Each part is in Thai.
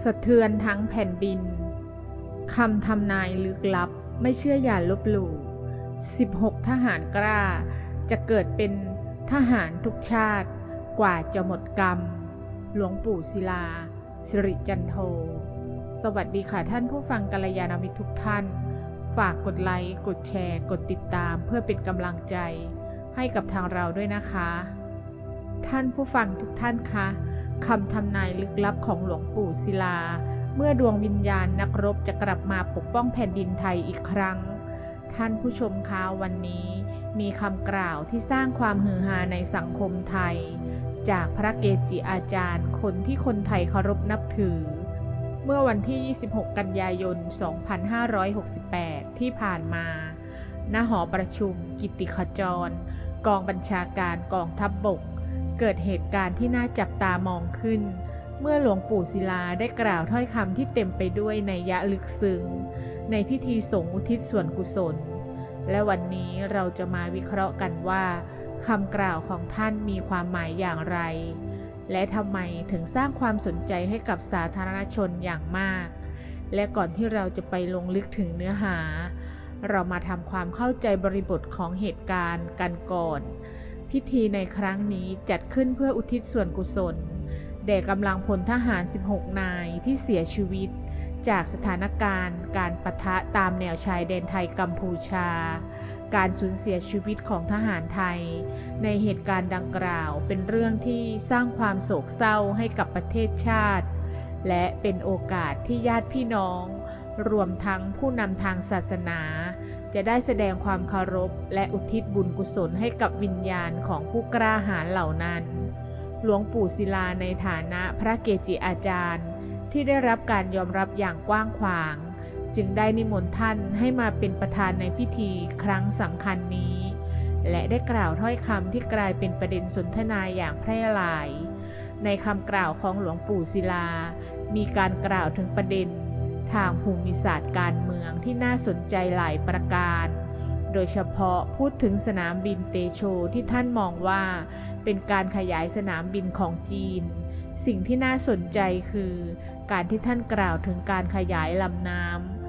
สะเทือนทั้งแผ่นดินคำทำนายลึกลับไม่เชื่ออย่าลบหลู่ 16 ทหารกล้า จะเกิดเป็นทหารทุกชาติ กว่าจะหมดกรรม หลวงปู่ศิลา สิริจันโท สวัสดีค่ะท่านผู้ฟังกัลยาณมิตรทุกท่าน ฝากกดไลค์ กดแชร์ กดติดตามเพื่อเป็นกำลังใจ ให้กับทางเราด้วยนะคะ ท่านผู้ฟังทุกท่านคะคำทำนายลึกลับของหลวงปู่ศิลา เมื่อดวงวิญญาณนักรบจะกลับมาปกป้องแผ่นดินไทยอีกครั้ง ท่านผู้ชมคะวันนี้ มีคำกล่าวที่สร้างความฮือฮาในสังคมไทย จากพระเกจิอาจารย์คนที่คนไทยเคารพนับถือ เมื่อวันที่ 26 กันยายน 2568 ที่ผ่านมาณหอประชุม กิติขจร กองบัญชาการกองทัพบบก เกิดเหตุการณ์ที่น่าจับตามองขึ้น เมื่อหลวงปู่ศิลาได้กล่าวถ้อยคำที่เต็มไปด้วยในยยะลึกซึ้งในพิธีสงฆ์อุทิศส่วนกุศล และวันนี้เราจะมาวิเคราะห์กันว่าคำกล่าวของท่านมีความหมายอย่างไร และทำไมถึงสร้างความสนใจให้กับสาธารณชนอย่างมาก และก่อนที่เราจะไปลงลึกถึงเนื้อหา เรามาทำความเข้าใจบริบทของเหตุการณ์กันก่อน พิธีในครั้งนี้จัดขึ้นเพื่ออุทิศส่วนกุศล แด่กำลังพลทหาร 16 นายที่เสียชีวิต จากสถานการณ์ การปะทะตามแนวชายแดนไทยกัมพูชา การสูญเสียชีวิตของทหารไทย ในเหตุการณ์ดังกล่าวเป็นเรื่องที่สร้างความโศกเศร้าให้กับประเทศชาติ และเป็นโอกาสที่ญาติพี่น้อง รวมทั้งผู้นำทางศาสนา จะได้แสดงความเคารพ และอุทิศบุญกุศลให้กับวิญญาณของผู้กล้าหาญเหล่านั้น หลวงปู่ศิลาในฐานะพระเกจิอาจารย์ ที่ได้รับการยอมรับอย่างกว้างขวาง จึงได้นิมนต์ท่านให้มาเป็นประธานในพิธีครั้งสำคัญนี้ และได้กล่าวถ้อยคำที่กลายเป็นประเด็นสนทนาอย่างแพร่หลาย ในคำกล่าวของหลวงปู่ศิลา มีการกล่าวถึงประเด็น ทางภูมิศาสตร์การเมืองที่น่าสนใจหลายประการ โดยเฉพาะพูดถึงสนามบินเตโชที่ท่านมองว่า เป็นการขยายสนามบินของจีน สิ่งที่น่าสนใจคือ การที่ท่านกล่าวถึงการขยายลำน้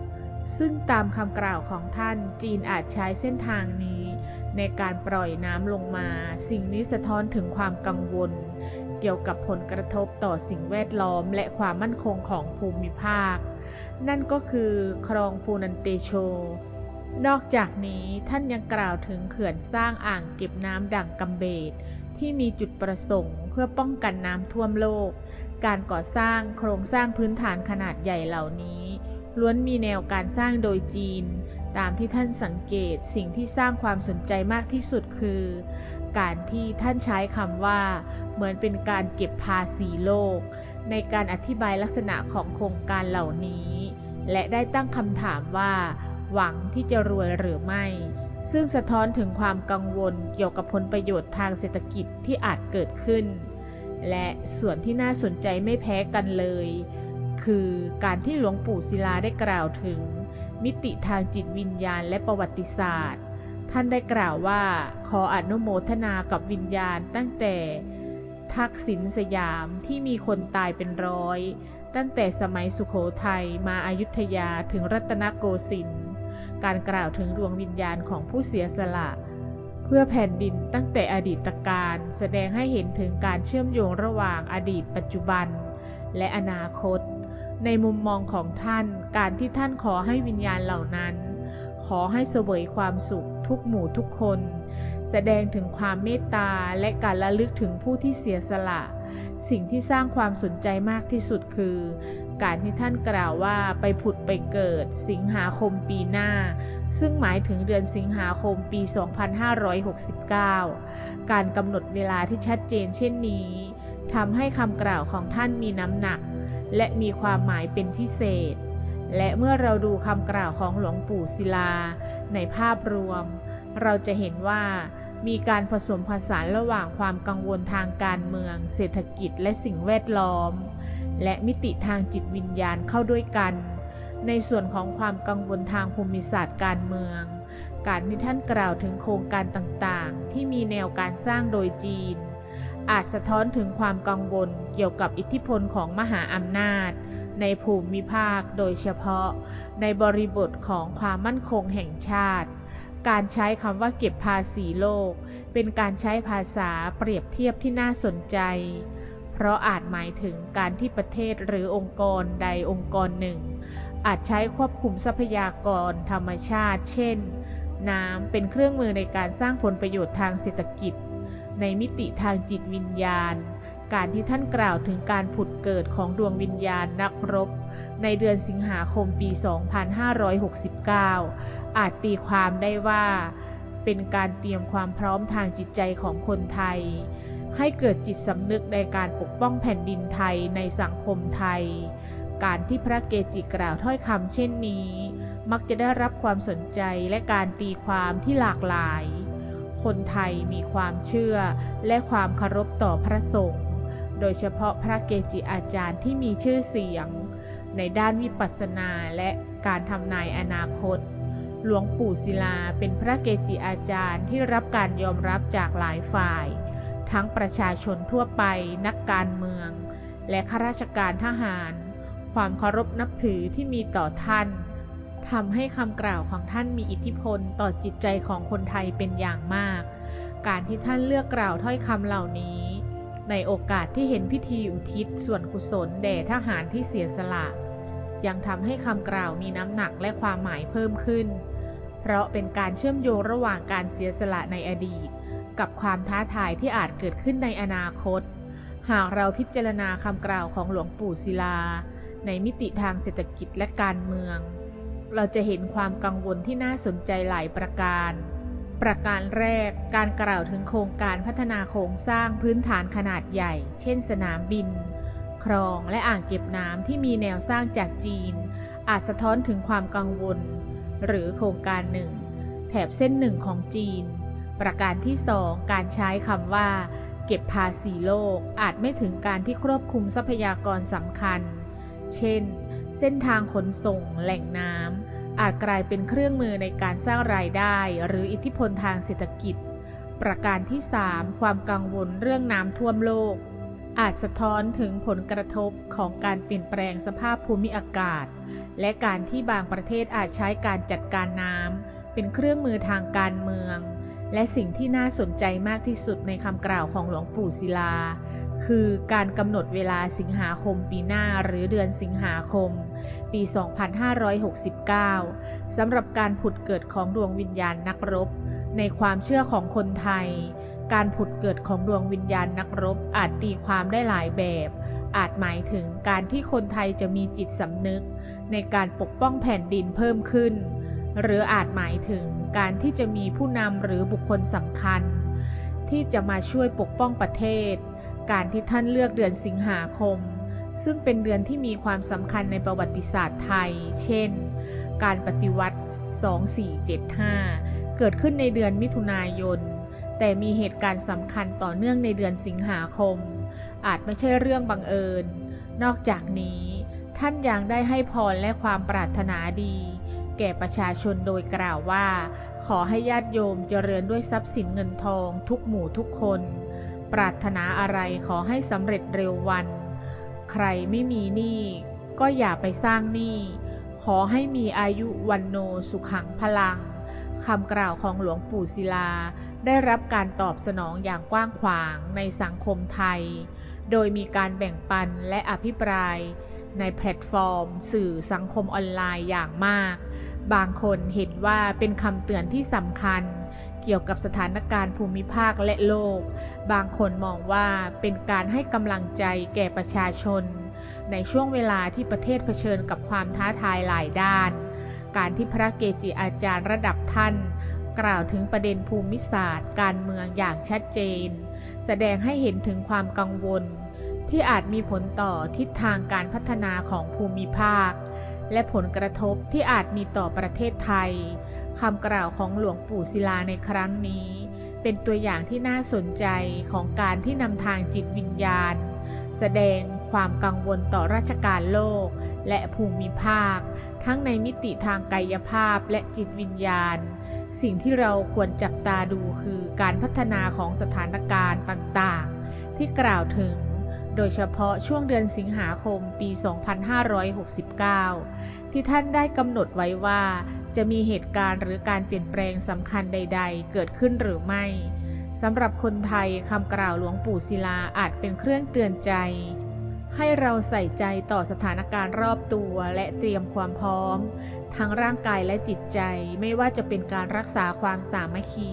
ำซึ่งตามคำกล่าวของท่านจีนอาจใช้เส้นทางนี้ ในการปล่อยน้ำลงมา สิ่งนี้สะท้อนถึงความกังวลเกี่ยวกับผลกระทบต่อสิ่งแวดล้อมและความมั่นคงของภูมิภาค นั่นก็คือคลองฟูนันเตโช นอกจากนี้ท่านยังกล่าวถึงเขื่อนสร้างอ่างเก็บน้ำดังกำเบดที่มีจุดประสงค์ เพื่อป้องกันน้ำท่วมโลก การก่อสร้างโครงสร้างพื้นฐานขนาดใหญ่เหล่านี้ ล้วนมีแนวการสร้างโดยจีน ตามที่ท่านสังเกตสิ่งที่สร้างความสนใจมากที่สุดคือ การที่ท่านใช้คำว่า เหมือนเป็นการเก็บภาษีโลก ในการอธิบายลักษณะของโครงการเหล่านี้ และได้ตั้งคำถามว่า หวังที่จะรวยหรือไม่ ซึ่งสะท้อนถึงความกังวลเกี่ยวกับผลประโยชน์ทางเศรษฐกิจที่อาจเกิดขึ้น และส่วนที่น่าสนใจไม่แพ้กันเลย คือการที่หลวงปู่ศิลาได้กล่าวถึง มิติทางจิตวิญญาณและประวัติศาสตร์ ท่านได้กล่าวว่าขออนุโมทนากับวิญญาณตั้งแต่ ทักษิณสยามที่มีคนตายเป็นร้อย ตั้งแต่สมัยสุขโขทัยมาอายุทยาถึงรัตนโกสินทร์การกล่าวถึงดวงวิญญาณของผู้เสียสละ เพื่อแผ่นดินตั้งแต่อดีตการแสดงให้เห็นถึงการเชื่อมโยงระหว่างอดีตปัจจุบัน และอนาคต ในมุมมองของท่านการที่ท่านขอให้วิญญาณเหล่านั้น ขอให้เสวยความสุข ทุกหมู่ทุกคน แสดงถึงความเมตตาและการระลึกถึงผู้ที่เสียสละ สิ่งที่สร้างความสนใจมากที่สุดคือ การที่ท่านกล่าวว่าไปผุดไปเกิดสิงหาคมปีหน้า ซึ่งหมายถึงเดือนสิงหาคมปี 2569 การกำหนดเวลาที่ชัดเจนเช่นนี้ทำให้คำกล่าวของท่านมีน้ำหนัก และมีความหมายเป็นพิเศษ และเมื่อเราดูคำกล่าวของหลวงปู่ศิลา ในภาพรวม เราจะเห็นว่ามีการผสมผสานระหว่างความกังวลทางการเมือง เศรษฐกิจและสิ่งแวดล้อม และมิติทางจิตวิญญาณเข้าด้วยกัน ในส่วนของความกังวลทางภูมิศาสตร์การเมือง การที่ท่านกล่าวถึงโครงการต่างๆ ที่มีแนวการสร้างโดยจีน อาจสะท้อนถึงความกังวลเกี่ยวกับอิทธิพลของมหาอำนาจ ในภูมิภาคโดยเฉพาะ ในบริบทของความมั่นคงแห่งชาติ การใช้คำว่าเก็บภาษีโลก เป็นการใช้ภาษาเปรียบเทียบที่น่าสนใจ เพราะอาจหมายถึงการที่ประเทศหรือองค์กรใดองค์กรหนึ่ง อาจใช้ควบคุมทรัพยากรธรรมชาติ เช่น น้ำเป็นเครื่องมือในการสร้างผลประโยชน์ทางเศรษฐกิจ ในมิติทางจิตวิญญาณ การที่ท่านกล่าวถึงการผุดเกิดของดวงวิญญาณนักรบ ในเดือนสิงหาคมปี 2569 อาจตีความได้ว่า เป็นการเตรียมความพร้อมทางจิตใจของคนไทย ให้เกิดจิตสำนึกในการปกป้องแผ่นดินไทยในสังคมไทย การที่พระเกจิกล่าวถ้อยคำเช่นนี้ มักจะได้รับความสนใจและการตีความที่หลากหลายคนไทยมีความเชื่อและความเคารพต่อพระสงฆ์ โดยเฉพาะพระเกจิอาจารย์ที่มีชื่อเสียง ในด้านวิปัสสนาและการทำนายอนาคต หลวงปู่ศิลาเป็นพระเกจิอาจารย์ที่รับการยอมรับจากหลายฝ่าย ทั้งประชาชนทั่วไปนักการเมือง และข้าราชการทหาร ความเคารพนับถือที่มีต่อท่านทำให้คำกล่าวของท่านมีอิทธิพลต่อจิตใจของคนไทยเป็นอย่างมาก การที่ท่านเลือกกล่าวถ้อยคำเหล่านี้ ในโอกาสที่เห็นพิธีอุทิศส่วนกุศลแด่ทหารที่เสียสละ ยังทำให้คำกล่าวมีน้ำหนักและความหมายเพิ่มขึ้น เพราะเป็นการเชื่อมโยงระหว่างการเสียสละในอดีต กับความท้าทายที่อาจเกิดขึ้นในอนาคต หากเราพิจารณาคำกล่าวของหลวงปู่ศิลา ในมิติทางเศรษฐกิจและการเมือง เราจะเห็นความกังวลที่น่าสนใจหลายประการ ประการแรกการกล่าวถึงโครงการพัฒนาโครงสร้างพื้นฐานขนาดใหญ่ เช่นสนามบิน คลองและอ่างเก็บน้ำที่มีแนวสร้างจากจีน อาจสะท้อนถึงความกังวล หรือโครงการหนึ่งแถบเส้นหนึ่งของจีน ประการที่สองการใช้คำว่า เก็บภาษีโลกอาจไม่ถึงการที่ครอบคลุมทรัพยากรสำคัญ เช่น เส้นทางขนส่งแหล่งน้ำ อาจกลายเป็นเครื่องมือในการสร้างรายได้ หรืออิทธิพลทางเศรษฐกิจ ประการที่ 3 ความกังวลเรื่องน้ำท่วมโลก อาจสะท้อนถึงผลกระทบของการเปลี่ยนแปลงสภาพภูมิอากาศ และการที่บางประเทศอาจใช้การจัดการน้ำเป็นเครื่องมือทางการเมือง และสิ่งที่น่าสนใจมากที่สุดในคำกล่าวของหลวงปู่ศิลา คือการกำหนดเวลาสิงหาคมปีหน้าหรือเดือนสิงหาคม ปี 2569 สำหรับการผุดเกิดของดวงวิญญาณนักรบ ในความเชื่อของคนไทย การผุดเกิดของดวงวิญญาณนักรบ อาจตีความได้หลายแบบ อาจหมายถึงการที่คนไทยจะมีจิตสำนึก ในการปกป้องแผ่นดินเพิ่มขึ้น หรืออาจหมายถึง การที่จะมีผู้นำหรือบุคคลสำคัญ ที่จะมาช่วยปกป้องประเทศ การที่ท่านเลือกเดือนสิงหาคม ซึ่งเป็นเดือนที่มีความสำคัญในประวัติศาสตร์ไทย เช่น การปฏิวัติ 2475 เกิดขึ้นในเดือนมิถุนายน แต่มีเหตุการณ์สำคัญต่อเนื่องในเดือนสิงหาคม อาจไม่ใช่เรื่องบังเอิญ นอกจากนี้ ท่านยังได้ให้พรและความปรารถนาดี แก่ประชาชนโดยกล่าวว่า ขอให้ญาติโยมเจริญด้วยทรัพย์สินเงินทองทุกหมู่ทุกคน ปรารถนาอะไรขอให้สำเร็จเร็ววัน ใครไม่มีหนี้ก็อย่าไปสร้างหนี้ขอให้มีอายุวันโนสุขังพลังคำกล่าวของหลวงปู่ศิลา ได้รับการตอบสนองอย่างกว้างขวางในสังคมไทย โดยมีการแบ่งปันและอภิปราย ในแพลตฟอร์ม สื่อสังคมออนไลน์อย่างมาก บางคนเห็นว่าเป็นคำเตือนที่สำคัญ เกี่ยวกับสถานการณ์ภูมิภาคและโลก บางคนมองว่าเป็นการให้กำลังใจแก่ประชาชน ในช่วงเวลาที่ประเทศเผชิญกับความท้าทายหลายด้าน การที่พระเกจิอาจารย์ระดับท่าน กล่าวถึงประเด็นภูมิศาสตร์ การเมืองอย่างชัดเจน แสดงให้เห็นถึงความกังวล ที่อาจมีผลต่อทิศทางการพัฒนาของภูมิภาค และผลกระทบที่อาจมีต่อประเทศไทยคำกล่าวของหลวงปู่ศิลาในครั้งนี้ เป็นตัวอย่างที่น่าสนใจของการที่นำทางจิตวิญญาณ แสดงความกังวลต่อราชการโลกและภูมิภาค ทั้งในมิติทางกายภาพและจิตวิญญาณ สิ่งที่เราควรจับตาดูคือการพัฒนาของสถานการณ์ต่างๆ ที่กล่าวถึง โดยเฉพาะช่วงเดือนสิงหาคมปี 2569 ที่ท่านได้กำหนดไว้ว่า จะมีเหตุการณ์หรือการเปลี่ยนแปลงสำคัญใด ๆ เกิดขึ้นหรือไม่สำหรับคนไทยคำกล่าวหลวงปู่ศิลาอาจเป็นเครื่องเตือนใจ ให้เราใส่ใจต่อสถานการณ์รอบตัวและเตรียมความพร้อม ทั้งร่างกายและจิตใจไม่ว่าจะเป็นการรักษาความสามัคคี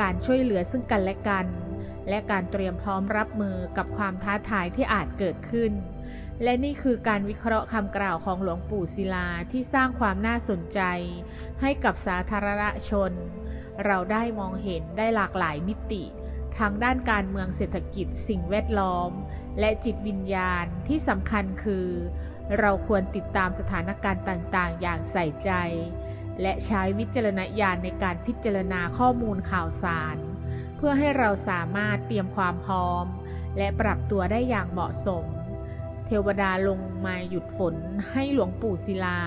การช่วยเหลือซึ่งกันและกัน และการเตรียมพร้อมรับมือกับความท้าทายที่อาจเกิดขึ้น และนี่คือการวิเคราะห์คำกล่าวของหลวงปู่ศิลาที่สร้างความน่าสนใจ ให้กับสาธารณชน เราได้มองเห็นได้หลากหลายมิติทางด้านการเมืองเศรษฐกิจสิ่งแวดล้อม และจิตวิญญาณที่สำคัญคือ เราควรติดตามสถานการณ์ต่างๆ อย่างใส่ใจ และใช้วิจารณญาณในการพิจารณาข้อมูลข่าวสาร เพื่อให้เราสามารถเตรียมความพร้อม และปรับตัวได้อย่างเหมาะสม เทวดาลงมาหยุดฝนให้หลวงปู่ศิลา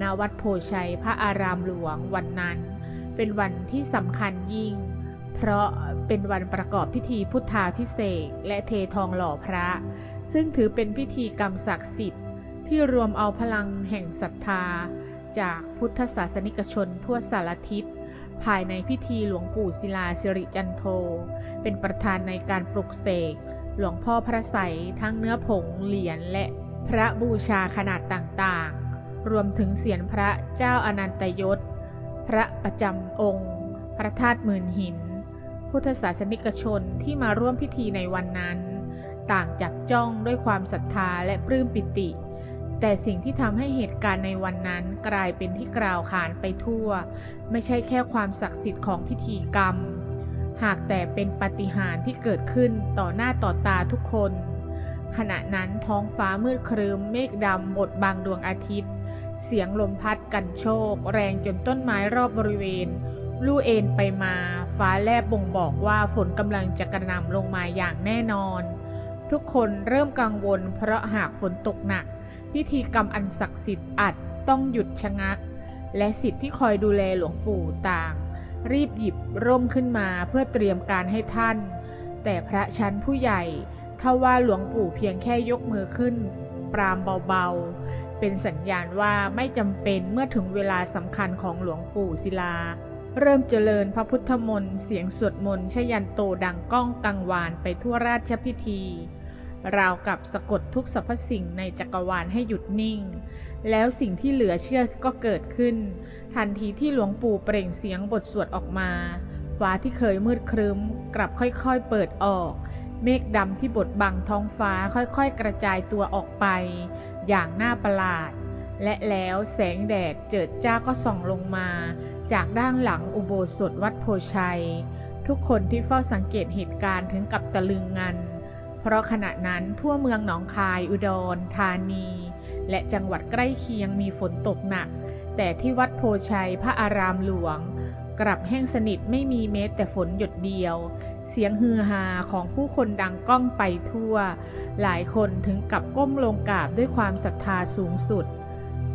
ณวัดโพชัยพระอารามหลวงวันนั้น เป็นวันที่สำคัญยิ่ง เพราะเป็นวันประกอบพิธีพุทธาพิเศษและเททองหล่อพระ ซึ่งถือเป็นพิธีกรรมศักดิ์สิทธิ์ ที่รวมเอาพลังแห่งศรัทธา จากพุทธศาสนิกชนทั่วสารทิศ ภายในพิธีหลวงปู่ศิลาสิริจันโท เป็นประธานในการปลุกเสก หลวงพ่อพระใสทั้งเนื้อผงเหรียญและพระบูชาขนาดต่างๆ รวมถึงเสียรพระเจ้าอนันตยศ พระประจำองค์ พระธาตุหมื่นหิน พุทธศาสนิกชนที่มาร่วมพิธีในวันนั้น ต่างจับจ้องด้วยความศรัทธาและปลื้มปิติ แต่สิ่งที่ทำให้เหตุการณ์ในวันนั้นกลายเป็นที่กล่าวขานไปทั่ว ไม่ใช่แค่ความศักดิ์สิทธิ์ของพิธีกรรม หากแต่เป็นปฏิหารที่เกิดขึ้นต่อหน้าต่อตาทุกคน ขณะนั้นท้องฟ้ามืดครึ้มเมฆดำบดบังดวงอาทิตย์ เสียงลมพัดกันโชก แรงจนต้นไม้รอบบริเวณ ลู่เอ็นไปมา ฟ้าแลบบ่งบอกว่าฝนกำลังจะกระหน่ำลงมาอย่างแน่นอน ทุกคนเริ่มกังวลเพราะหากฝนตกหนัก พิธีกรรมอันศักดิ์สิทธิ์อาจต้องหยุดชะงัก และสิทธิ์ที่คอยดูแลหลวงปู่ต่าง รีบหยิบร่มขึ้นมาเพื่อเตรียมการให้ท่าน แต่พระชั้นผู้ใหญ่ถ้าว่าหลวงปู่เพียงแค่ยกมือขึ้น ปรามเบาๆ เป็นสัญญาณว่าไม่จำเป็นเมื่อถึงเวลาสำคัญของหลวงปู่ศิลา เริ่มเจริญพระพุทธมนต์เสียงสวดมนต์ชยันโตดังก้องกังวานไปทั่วราชพิธี ราวกับสะกดทุกสรรพสิ่งในจักรวาลให้หยุดนิ่ง แล้วสิ่งที่เหลือเชื่อก็เกิดขึ้น ทันทีที่หลวงปู่เปล่งเสียงบทสวดออกมา ฟ้าที่เคยมืดครึ้ม กลับค่อยๆเปิดออก เมฆดำที่บดบังท้องฟ้าค่อยๆกระจายตัวออกไป อย่างน่าประหลาด และแล้วแสงแดดเจิดจ้าก็ส่องลงมา จากด้านหลังอุโบสถวัดโพชัย ทุกคนที่เฝ้าสังเกตเหตุการณ์ถึงกับตะลึงงัน เพราะขณะนั้นทั่วเมืองหนองคายอุดรธานี และจังหวัดใกล้เคียงมีฝนตกหนัก แต่ที่วัดโพชัยพระอารามหลวง กลับแห้งสนิทไม่มีเม็ดแต่ฝนหยดเดียว เสียงฮือฮาของผู้คนดังก้องไปทั่ว หลายคนถึงกับก้มลงกราบด้วยความศรัทธาสูงสุด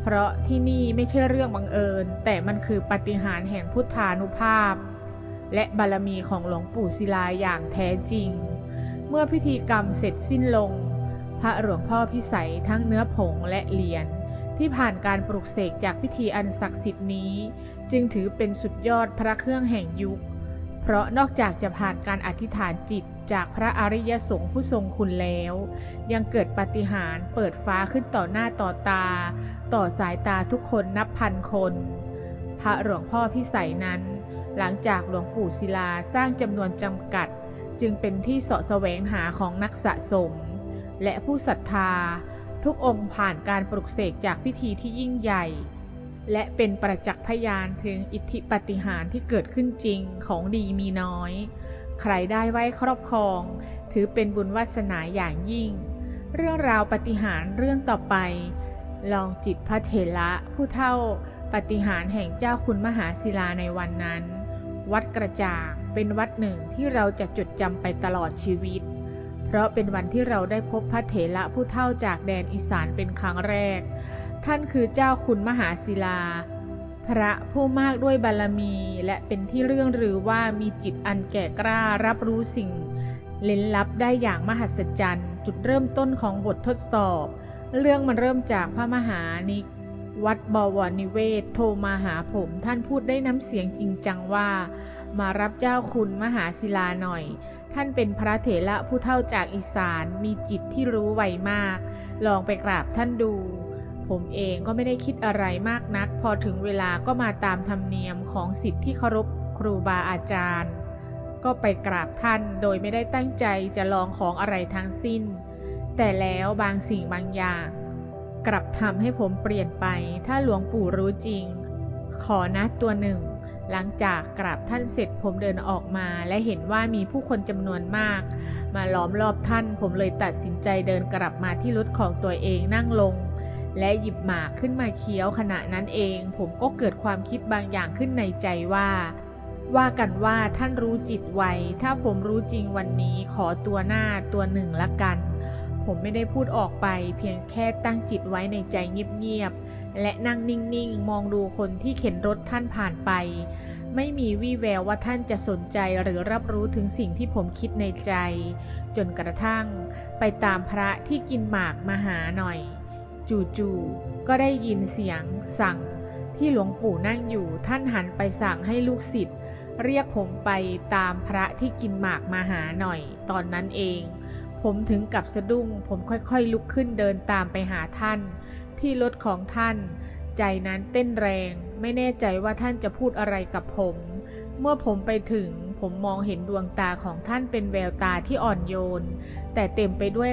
เพราะที่นี่ไม่ใช่เรื่องบังเอิญ แต่มันคือปฏิหารแห่งพุทธานุภาพ และบารมีของหลวงปู่ศิลาอย่างแท้จริง เมื่อพิธีกรรมเสร็จสิ้นลง พระหลวงพ่อพิสัยทั้งเนื้อผงและเหรียญที่ผ่านการปลุกเสกจากพิธีอันศักดิ์สิทธิ์นี้ จึงถือเป็นสุดยอดพระเครื่องแห่งยุค เพราะนอกจากจะผ่านการอธิษฐานจิตจากพระอริยสงฆ์ผู้ทรงคุณแล้ว ยังเกิดปาฏิหาริย์เปิดฟ้าขึ้นต่อหน้าต่อตา ต่อสายตาทุกคนนับพันคน พระหลวงพ่อพิสัยนั้น หลังจากหลวงปู่ศิลาสร้างจำนวนจำกัด จึงเป็นที่เสาะแสวงหาของนักสะสม และผู้ศรัทธา ทุกองค์ผ่านการปลุกเสกจากพิธีที่ยิ่งใหญ่ และเป็นประจักษ์พยานถึงอิทธิปฏิหารที่เกิดขึ้นจริงของดีมีน้อย ใครได้ไว้ครอบครอง ถือเป็นบุญวาสนาอย่างยิ่ง เรื่องราวปฏิหารเรื่องต่อไป ลองจิตพระเถระผู้เท่าปฏิหารแห่งเจ้าคุณมหาศิลาในวันนั้น วัดกระจ่าง เป็นวัดหนึ่งที่เราจะจดจำไปตลอดชีวิต เพราะเป็นวันที่เราได้พบพระเถระผู้เท่าจากแดนอีสานเป็นครั้งแรก ท่านคือเจ้าคุณมหาศิลา พระผู้มากด้วยบารมี และเป็นที่เรื่องหรือว่ามีจิตอันแก่กล้ารับรู้สิ่งเล่นลับได้อย่างมหัศจรรย์ จุดเริ่มต้นของบททดสอบ เรื่องมันเริ่มจากพระมหานิก วัดบวรนิเวศ โทรมาหาผม ท่านพูดได้น้ำเสียงจริงจังว่า มารับเจ้าคุณมหาศิลาหน่อย ท่านเป็นพระเถระผู้เท่าจากอีสาน มีจิตที่รู้ไวมาก ลองไปกราบท่านดู ผมเองก็ไม่ได้คิดอะไรมากนัก พอถึงเวลาก็มาตามธรรมเนียมของสิทธิที่เคารพครูบาอาจารย์ ก็ไปกราบท่านโดยไม่ได้ตั้งใจจะลองของอะไรทั้งสิ้น แต่แล้วบางสิ่งบางอย่าง กลับทำให้ผมเปลี่ยนไป ถ้าหลวงปู่รู้จริง ขอนะตัวหนึ่ง หลังจากกราบท่านเสร็จผมเดินออกมาและเห็นว่ามีผู้คนจำนวนมาก มาล้อมรอบท่านผมเลยตัดสินใจเดินกลับมาที่รถของตัวเองนั่งลง และหยิบหมากขึ้นมาเคี้ยวขณะนั้นเอง ผมก็เกิดความคิดบางอย่างขึ้นในใจว่าว่ากันว่าท่านรู้จิตไว ถ้าผมรู้จริงวันนี้ขอตัวหน้าตัวหนึ่งละกัน ผมไม่ได้พูดออกไป เพียงแค่ตั้งจิตไว้ในใจเงียบๆ และนั่งนิ่งๆ มองดูคนที่เข็นรถท่านผ่านไป ไม่มีวี่แววว่าท่านจะสนใจหรือรับรู้ถึงสิ่งที่ผมคิดในใจ จนกระทั่ง ไปตามพระที่กินหมากมาหาหน่อย จู่ๆ ก็ได้ยินเสียง สั่ง ที่หลวงปู่นั่งอยู่ท่านหันไปสั่งให้ลูกศิษย์เรียกผมไปตามพระที่กินหมากมาหาหน่อย ตอนนั้นเอง ผมถึงกับสะดุ้ง ผมค่อยๆลุกขึ้นเดินตามไปหาท่าน ที่รถของท่าน ใจนั้นเต้นแรง ไม่แน่ใจว่าท่านจะพูดอะไรกับผม เมื่อผมไปถึง ผมมองเห็นดวงตาของท่านเป็นแววตาที่อ่อนโยน แต่เต็มไปด้วย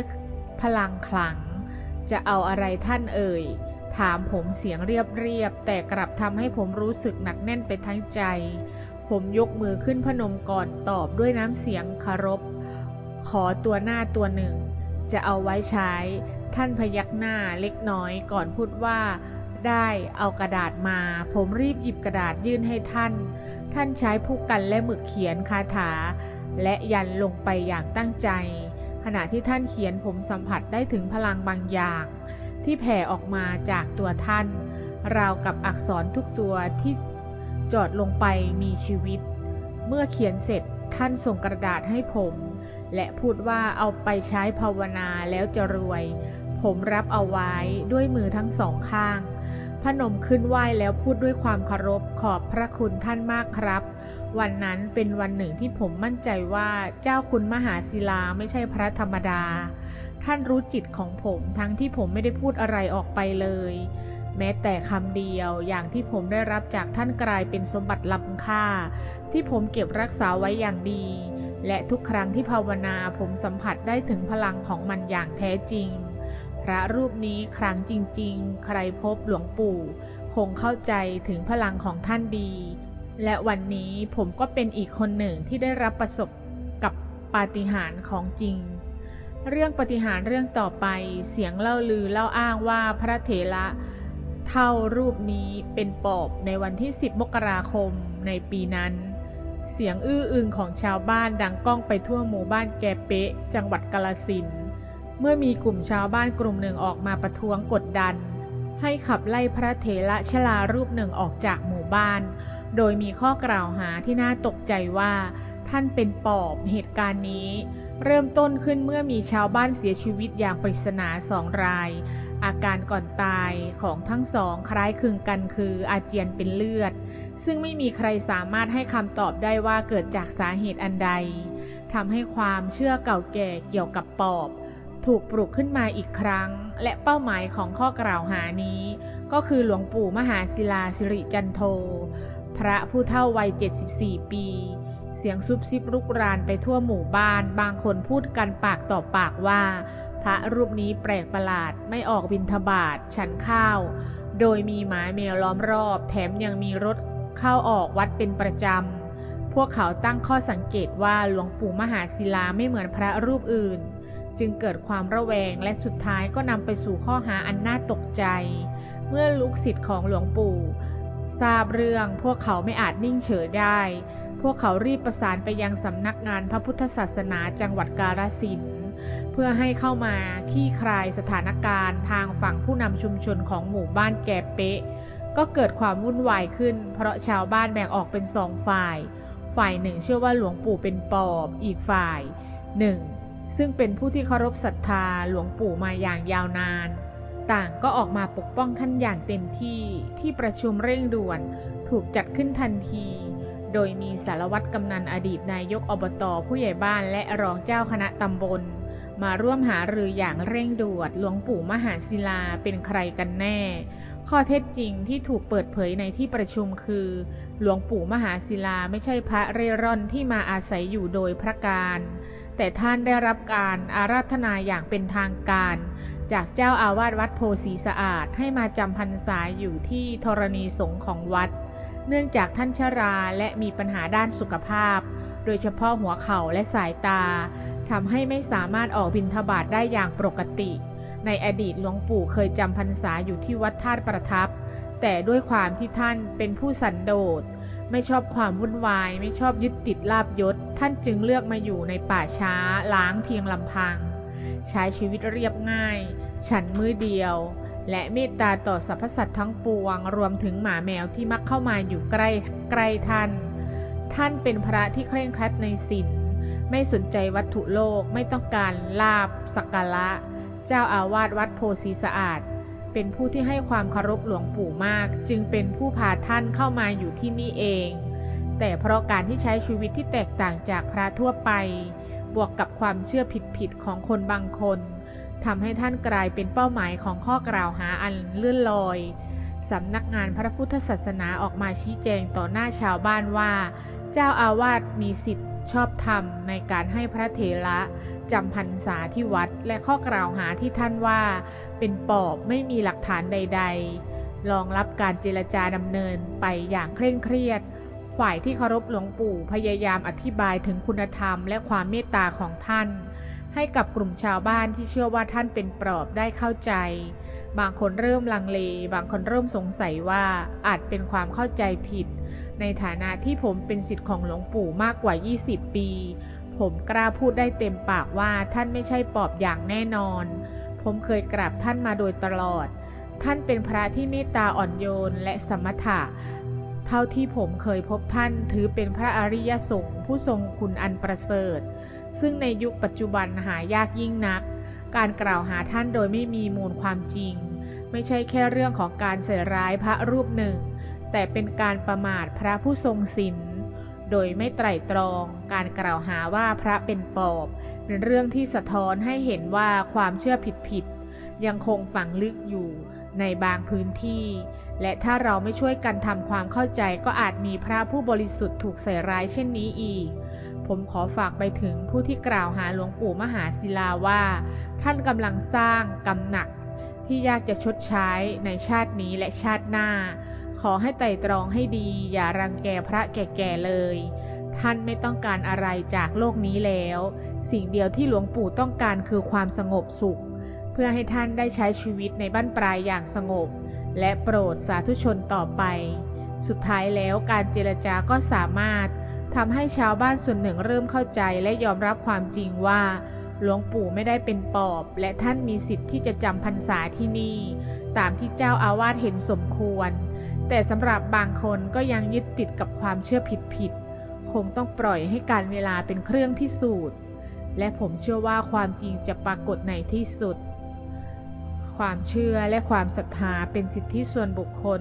พลังขลัง จะเอาอะไรท่านเอ่ย ถามผมเสียงเรียบๆ แต่กลับทำให้ผมรู้สึกหนักแน่นไปทั้งใจ ผมยกมือขึ้นพนมก่อนตอบด้วยน้ำเสียงคารพ ขอตัวหน้าตัวหนึ่ง จะเอาไว้ใช้ ท่านพยักหน้าเล็กน้อยก่อนพูดว่า ได้เอากระดาษมา ผมรีบหยิบกระดาษยื่นให้ท่าน ท่านใช้ผู้กันและหมึกเขียนคาถา และยันลงไปอย่างตั้งใจ ขณะที่ท่านเขียนผมสัมผัสได้ถึงพลังบางอย่าง ที่แผ่ออกมาจากตัวท่าน ราวกับอักษรทุกตัวที่จอดลงไปมีชีวิต เมื่อเขียนเสร็จท่านส่งกระดาษให้ผม และพูดว่าเอาไปใช้ภาวนาแล้วจะรวย ผมรับเอาไว้ด้วยมือทั้งสองข้าง พนมขึ้นไหว้แล้วพูดด้วยความเคารพขอบพระคุณท่านมากครับ วันนั้นเป็นวันหนึ่งที่ผมมั่นใจว่าเจ้าคุณมหาศิลาไม่ใช่พระธรรมดา ท่านรู้จิตของผมทั้งที่ผมไม่ได้พูดอะไรออกไปเลย แม้แต่คำเดียวอย่างที่ผมได้รับจากท่านกลายเป็นสมบัติล้ำค่า ที่ผมเก็บรักษาไว้อย่างดี และทุกครั้งที่ภาวนาผมสัมผัสได้ถึงพลังของมันอย่างแท้จริง พระรูปนี้ครั้งจริง ๆ ใครพบหลวงปู่ คงเข้าใจถึงพลังของท่านดี และวันนี้ผมก็เป็นอีกคนหนึ่งที่ได้รับประสบกับปาฏิหาริย์ของจริง เรื่องปาฏิหาริย์เรื่องต่อไป เสียงเล่าลือเล่าอ้างว่าพระเถระเท่ารูปนี้เป็นปอบในวันที่ 10 มกราคมในปีนั้น เสียงอื้ออึงของชาวบ้านดังก้องไปทั่วหมู่บ้านแกเปะ จังหวัดกาลสิน เมื่อมีกลุ่มชาวบ้านกลุ่มหนึ่งออกมาประท้วงกดดัน ให้ขับไล่พระเถระชลารูปหนึ่งออกจากหมู่บ้าน โดยมีข้อกล่าวหาที่น่าตกใจว่า ท่านเป็นปอบเหตุการณ์นี้ เริ่มต้นขึ้นเมื่อมีชาวบ้านเสียชีวิตอย่างปริศนาสองราย อาการก่อนตายของทั้งสองคล้ายคลึงกันคืออาเจียนเป็นเลือด ซึ่งไม่มีใครสามารถให้คำตอบได้ว่าเกิดจากสาเหตุอันใดทำให้ความเชื่อเก่าแก่เกี่ยวกับปอบ ถูกปลุกขึ้นมาอีกครั้ง และเป้าหมายของข้อกล่าวหานี้ ก็คือหลวงปู่มหาศิลาสิริจันโท พระผู้เฒ่าวัย 74 ปี เสียงซุบซิบลุกรานไปทั่วหมู่บ้าน บางคนพูดกันปากต่อปากว่า พระรูปนี้แปลกประหลาดไม่ออกบิณฑบาตฉันข้าว โดยมีหมาแมวล้อมรอบ แถมยังมีรถเข้าออกวัดเป็นประจำ พวกเขาตั้งข้อสังเกตว่าหลวงปู่มหาศิลาไม่เหมือนพระรูปอื่น จึงเกิดความระแวงและสุดท้ายก็นำไปสู่ข้อหาอันน่าตกใจ เมื่อลูกศิษย์ของหลวงปู่ทราบเรื่องพวกเขาไม่อาจนิ่งเฉยได้ พวกเขารีบประสานไปยังสำนักงานพระพุทธศาสนาจังหวัดกาฬสินธุ์เพื่อให้เข้ามาขี้คลายสถานการณ์ทางฝั่งผู้นำชุมชนของหมู่บ้านแกเป๊ะ ก็เกิดความวุ่นวายขึ้น เพราะชาวบ้านแบ่งออกเป็นสองฝ่าย ฝ่ายหนึ่งเชื่อว่าหลวงปู่เป็นปอบ อีกฝ่าย 1. ซึ่งเป็นผู้ที่เคารพศรัทธาหลวงปู่มาอย่างยาวนาน ต่างก็ออกมาปกป้องท่านอย่างเต็มที่ที่ประชุมเร่งด่วน ถูกจัดขึ้นทันที โดยมีสารวัตรกำนันอดีตนายกอบตผู้ใหญ่บ้านและรองเจ้าคณะตำบล มาร่วมหารืออย่างเร่งด่วนหลวงปู่มหาศิลาเป็นใครกันแน่ ข้อเท็จจริงที่ถูกเปิดเผยในที่ประชุมคือ หลวงปู่มหาศิลาไม่ใช่พระเร่ร่อนที่มาอาศัยอยู่โดยพระการ แต่ท่านได้รับการอาราธนาอย่างเป็นทางการ จากเจ้าอาวาสวัดโพสีสะอาดให้มาจำพรรษาอยู่ที่ธรณีสงของวัด เนื่องจากท่านชราและมีปัญหาด้านสุขภาพ โดยเฉพาะหัวเข่าและสายตาทำให้ไม่สามารถออกบิณฑบาตได้อย่างปกติ ในอดีตหลวงปู่เคยจำพรรษาอยู่ที่วัดธาตุประทับ แต่ด้วยความที่ท่านเป็นผู้สันโดษ ไม่ชอบความวุ่นวาย ไม่ชอบยึดติดลาบยศ ท่านจึงเลือกมาอยู่ในป่าช้าล้างเพียงลำพัง ใช้ชีวิตเรียบง่าย ฉันมือเดียว และเมตตาต่อสรรพสัตว์ทั้งปวง รวมถึงหมาแมวที่มักเข้ามาอยู่ใกล้ใกล้ท่าน ท่านเป็นพระที่เคร่งครัดในศีลไม่สนใจวัตถุโลกไม่ต้องการลาบสักการะ เจ้าอาวาสวัดโพสีสะอาด เป็นผู้ที่ให้ความเคารพหลวงปู่มาก จึงเป็นผู้พาท่านเข้ามาอยู่ที่นี่เอง แต่เพราะการที่ใช้ชีวิตที่แตกต่างจากพระทั่วไป บวกกับความเชื่อผิดๆของคนบางคน ทำให้ท่านกลายเป็นเป้าหมายของข้อกล่าวหาอันเลื่อนลอยสำนักงานพระพุทธศาสนาออกมาชี้แจงต่อหน้าชาวบ้านว่า เจ้าอาวาสมีสิทธิ์ชอบธรรมในการให้พระเถระจำพรรษาที่วัดและข้อกล่าวหาที่ท่านว่า เป็นปอบไม่มีหลักฐานใด ๆ รองรับการเจรจาดำเนินไปอย่างเคร่งเครียด ฝ่ายที่เคารพหลวงปู่พยายามอธิบายถึงคุณธรรมและความเมตตาของท่าน ให้กับกลุ่มชาวบ้านที่เชื่อว่าท่านเป็นปลอบได้เข้าใจ บางคนเริ่มลังเล บางคนเริ่มสงสัยว่าอาจเป็นความเข้าใจผิด ในฐานะที่ผมเป็นสิทธิ์ของหลวงปู่มากกว่า 20 ปี ผมกล้าพูดได้เต็มปากว่าท่านไม่ใช่ปอบอย่างแน่นอน ผมเคยกราบท่านมาโดยตลอด ท่านเป็นพระที่เมตตาอ่อนโยนและสมถะเท่าที่ผมเคยพบท่านถือเป็นพระอริยสงฆ์ผู้ทรงคุณอันประเสริฐ ซึ่งในยุคปัจจุบันหายากยิ่งนัก การกล่าวหาท่านโดยไม่มีมูลความจริง ไม่ใช่แค่เรื่องของการใส่ร้ายพระรูปหนึ่ง แต่เป็นการประมาทพระผู้ทรงศีลโดยไม่ไตร่ตรองการกล่าวหาว่าพระเป็นปอบ เป็นเรื่องที่สะท้อนให้เห็นว่าความเชื่อผิดๆยังคงฝังลึกอยู่ในบางพื้นที่ และถ้าเราไม่ช่วยกันทำความเข้าใจก็อาจมีพระผู้บริสุทธิ์ถูกใส่ร้ายเช่นนี้อีก ผมขอฝากไปถึงผู้ที่กล่าวหาหลวงปู่มหาศิลาว่า ท่านกำลังสร้างกรรมหนักที่ยากจะชดใช้ในชาตินี้และชาติหน้า ขอให้ไต่ตรองให้ดี อย่ารังแกพระแก่ๆเลย ท่านไม่ต้องการอะไรจากโลกนี้แล้ว สิ่งเดียวที่หลวงปู่ต้องการคือความสงบสุข เพื่อให้ท่านได้ใช้ชีวิตในบ้านปลายอย่างสงบ และโปรดสาธุชนต่อไป สุดท้ายแล้วการเจรจาก็สามารถ ทำให้ชาวบ้านส่วนหนึ่งเริ่มเข้าใจและยอมรับความจริงว่า หลวงปู่ไม่ได้เป็นปอบ และท่านมีสิทธิ์ที่จะจำพรรษาที่นี่ ตามที่เจ้าอาวาสเห็นสมควร แต่สำหรับบางคนก็ยังยึดติดกับความเชื่อผิดๆคงต้องปล่อยให้การเวลาเป็นเครื่องพิสูจน์ และผมเชื่อว่าความจริงจะปรากฏในที่สุด ความเชื่อและความศรัทธาเป็นสิทธิส่วนบุคคล